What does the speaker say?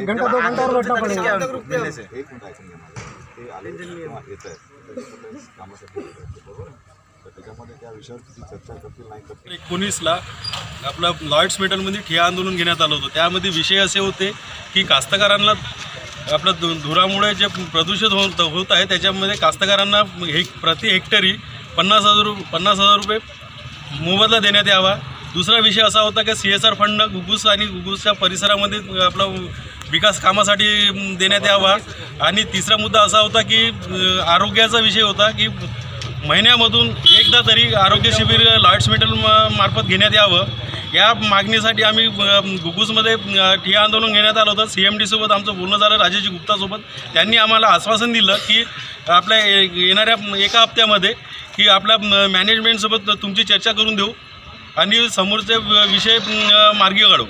घंटा दो घंटा और पड़ेगा त्या विषयावर चर्चा एकोणीसला आपलं लॉर्ड्स मेटलमध्ये ठिया आंदोलन घेण्यात आलं होतं. त्यामध्ये विषय असे होते की कास्तकारांना आपलं धु धुरामुळे जे प्रदूषित होत होत आहे त्याच्यामध्ये कास्तकारांना हे प्रति हेक्टरी पन्नास हजार रु पन्नास हजार रुपये मोबदला देण्यात यावा. दुसरा विषय असा होता की C S R fund Ghugus आणि गुगूसच्या परिसरामध्ये आपला विकास कामासाठी देण्यात यावा. आणि तिसरा मुद्दा असा होता की आरोग्याचा विषय होता की महिन्यामधून एकदा तरी आरोग्य शिबिर लॉयड्स मेटल म- मार्फत घेण्यात यावं. या मागणीसाठी आम्ही घुगूसमध्ये ठिय्या आंदोलन घेण्यात आलं होतं. सी एम डीसोबत आमचं बोलणं झालं राजेश गुप्तासोबत त्यांनी आम्हाला आश्वासन दिलं की आपल्या येणाऱ्या एका हप्त्यामध्ये की आपल्या मॅनेजमेंटसोबत तुमची चर्चा करून देऊ आणि समोरचे विषय मार्गी काढू.